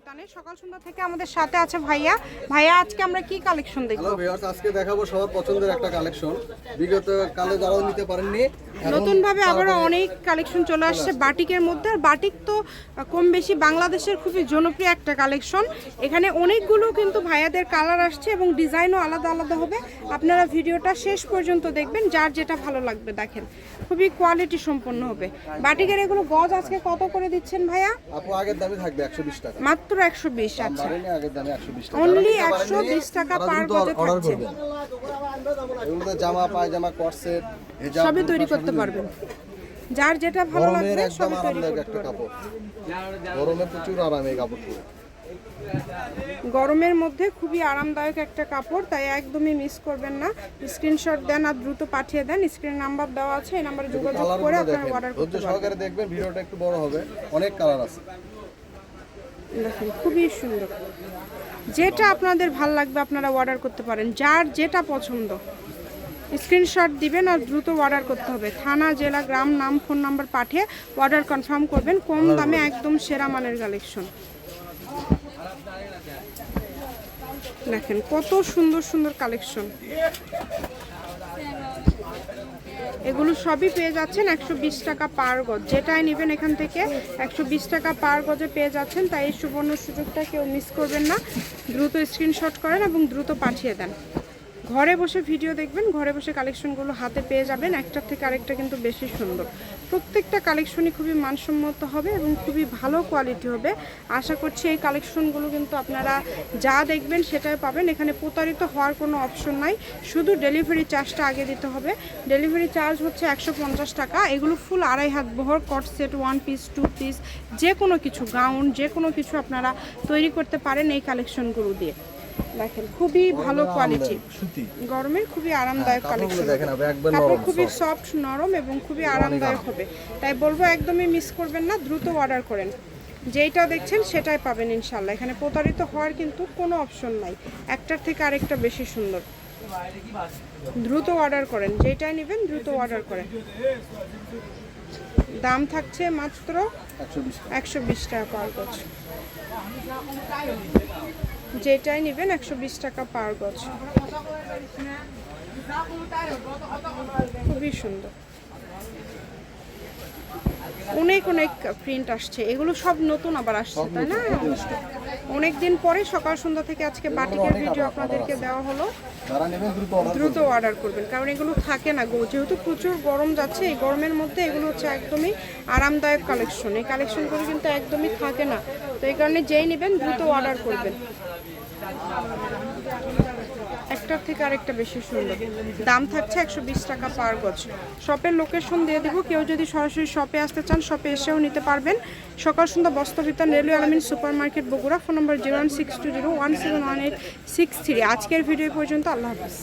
বস্তবিতানে সকাল সন্ধ্যা থেকে আমাদের সাথে আছে ভাইয়া। ভাইয়া আজকে আমরা কি কালেকশন দেখব? হ্যালো ভিউয়ার্স আজকে দেখাবো সবার পছন্দের একটা কালেকশন বিগত কালে যারাও নিতে পারেননি নতুন ভাবে আবারও অনেক কালেকশন চলে আসছে বাটিকের মধ্যে। আর বাটিক তো কম বেশি বাংলাদেশের খুবই জনপ্রিয় একটা কালেকশন এখানে অনেকগুলো কিন্তু ভাইয়াদের কালার আসছে এবং ডিজাইনও আলাদা আলাদা হবে। আপনারা ভিডিওটা শেষ পর্যন্ত দেখবেন যার যেটা ভালো লাগবে দেখেন। খুবই কোয়ালিটি সম্পন্ন হবে। বাটিকের এগুলো গজ আজকে কত করে দিচ্ছেন ভাইয়া? আপু আগের দামে থাকবে একশো বিশ টাকা। মাত্র একশো বিশ আচ্ছা। দামে একশো বিশ টাকা। Only যারা নিতে 120 টাকা তারা per দ্রুত গজে থাকছে। জামা পায়জামা সবই তৈরি করতে পারবেন। যার যেটা ভালো গরমের লাগবে সবই তৈরি করতে পারবেন। গরমে প্রচুর আরাম এই কাপড়টি গরমের মধ্যে খুবই আরামদায়ক একটা কাপড় তাই একদমই মিস করবেন না। স্ক্রিনশট দেন আর দ্রুত পাঠিয়ে দেন। স্ক্রিন নাম্বার দেওয়া আছে এই নাম্বারে যোগাযোগ করে আপনারা অর্ডার করতে পারবেন। দেখবেন ভিডিওটা একটু বড় হবে। অনেক কালার আছে। দেখেন খুবই সুন্দর। যেটা আপনাদের ভালো লাগবে আপনারা অর্ডার করতে পারেন। যার যেটা পছন্দ। স্ক্রিনশট দিবেন আর দ্রুত অর্ডার করতে হবে। থানা জেলা গ্রাম নাম ফোন নাম্বার পাঠিয়ে অর্ডার কনফার্ম করবেন কম দামে একদম সেরা মানের কালেকশন দেখেন কত সুন্দর সুন্দর কালেকশন এগুলো সবই পেয়ে যাচ্ছেন একশো বিশ টাকা পার গজ। যেটাই নেবেন এখান থেকে একশো বিশ টাকা পার গজে পেয়ে যাচ্ছেন, তাই এই সুবর্ণ সুযোগটা কেউ মিস করবেন না। দ্রুত স্ক্রিনশট করেন এবং দ্রুত পাঠিয়ে দেন। ঘরে বসে ভিডিও দেখবেন, ঘরে বসে কালেকশনগুলো হাতে পেয়ে যাবেন। একটার থেকে আরেকটা কিন্তু বেশি সুন্দর। প্রত্যেকটা কালেকশনই খুবই মানসম্মত হবে এবং খুবই ভালো কোয়ালিটি হবে। আশা করছি এই কালেকশনগুলো কিন্তু আপনারা যা দেখবেন সেটাই পাবেন। এখানে প্রতারিত হওয়ার কোনো অপশন নাই। শুধু ডেলিভারি চার্জটা আগে দিতে হবে। ডেলিভারি চার্জ হচ্ছে একশো পঞ্চাশ টাকা। এগুলো ফুল আড়াই হাত বহর কট set one piece two piece যে কোনো কিছু গাউন যে কোনো কিছু আপনারা তৈরি করতে পারেন এই কালেকশনগুলো দিয়ে। দেখেন খুবই ভালো কোয়ালিটি সুতি। গরমের খুবই আরামদায়ক কাপড়গুলো কালেকশন কাপড় খুবই সফট নরম এবং খুবই আরামদায়ক হবে। তাই বলব একদমই মিস করবেন না দ্রুত অর্ডার করেন। যেইটা দেখছেন সেটাই পাবেন ইনশাল্লাহ এখানে প্রতারিত হওয়ার কিন্তু কোনো অপশন নাই। একটার থেকে আরেকটা বেশি সুন্দর। দ্রুত অর্ডার করেন। যেটাই নেবেন দ্রুত অর্ডার করেন। দাম থাকছে মাত্র একশো বিশ টাকা পার গজ। যেটাই নেবেন একশো বিশ টাকা পার গজ। খুবই সুন্দর। অনেক অনেক প্রিন্ট আসছে। এগুলো সব নতুন আবার আসছে তাই না? অনেক দিন পরে সকাল সন্ধ্যা থেকে আজকে বাটিকের ভিডিও আপনাদেরকে দেওয়া হলো। দ্রুত অর্ডার দ্রুত অর্ডার করবেন কারণ এগুলো থাকে না গো। যেহেতু প্রচুর গরম যাচ্ছে এই গরমের মধ্যে এগুলো হচ্ছে একদমই আরামদায়ক কালেকশন এই কালেকশনগুলো কিন্তু একদমই থাকে না। তো এই কারণে যেই নেবেন দ্রুত অর্ডার করবেন। একটার থেকে আরেকটা বেশি সুন্দর। দাম থাকছে একশো বিশ টাকা পার গজ। শপের লোকেশন দিয়ে দেবো, কেউ যদি সরাসরি শপে আসতে চান শপে এসেও নিতে পারবেন। Sokal Sandhya Bastrabitan railway Alamin super market Bogura, phone number zero one six two zero one one eight six three আজকের ভিডিও পর্যন্ত, আল্লাহ হাফিজ।